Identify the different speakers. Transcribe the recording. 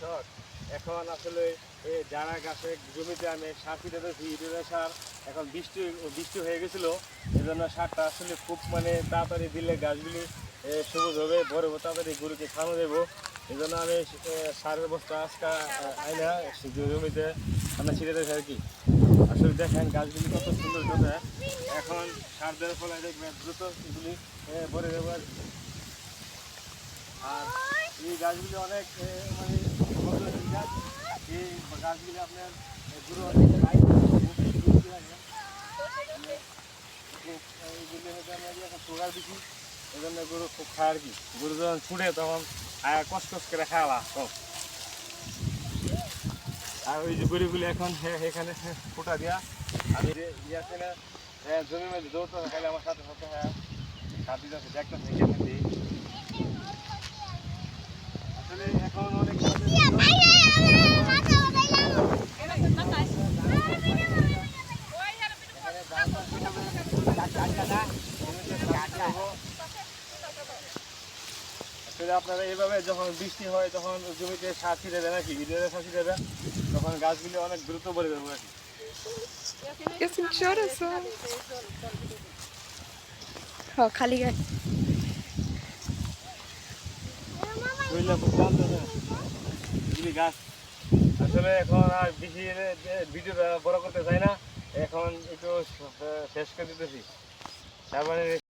Speaker 1: দর্শক, এখন আসলে যারা গাছে জমিতে আমি সার দিতে দিয়েছি ইউরিয়া সার। এখন বৃষ্টি বৃষ্টি হয়ে গেছিল এই জন্য সারটা আসলে খুব মানে তাড়াতাড়ি দিলে গাছগুলি সবুজ হবে, বড় হবে, তাড়াতাড়ি গরুকে খানো দেবো এই জন্য আমি সারের বস্তা আজকে আইনা জমিতে আমরা ছিঁড়ে দিয়েছি আর কি। আসলে দেখেন গাছগুলি কত সুন্দর কথা এখন সার দেওয়ার ফলে দেখবেন দ্রুত এগুলি আর কি। আর এই গাছগুলি অনেক মানে গুরু খুব খায় আর কি গরু যখন ছুটে তখন কষ্ট করে খাওয়া সব আর ওই যে গরুগুলি এখন এখানে ফুটা দিয়া আমি যে ইয়ে আছে না জমির মধ্যে দৌড়তে খাইলে আমার সাথে সাথে হ্যাঁ সাথে দিতেছে দেখতেছে আসলে এখন অনেক আপনারা এইভাবে যখন বৃষ্টি হয় তখন জমিতে সার ছিটে দেন নাকি? ইউরিয়া সার ছিটে দেন তখন গাছগুলি অনেক দ্রুত বেড়ে যাবে আর কি
Speaker 2: Eu senti choração. Ó, খালি
Speaker 1: না এগুলি গাছ। আসলে এখন আর বেশি ভিডিওটা বড় করতে চাই না। এখন একটু শেষ করে দিতেছি। তারপরে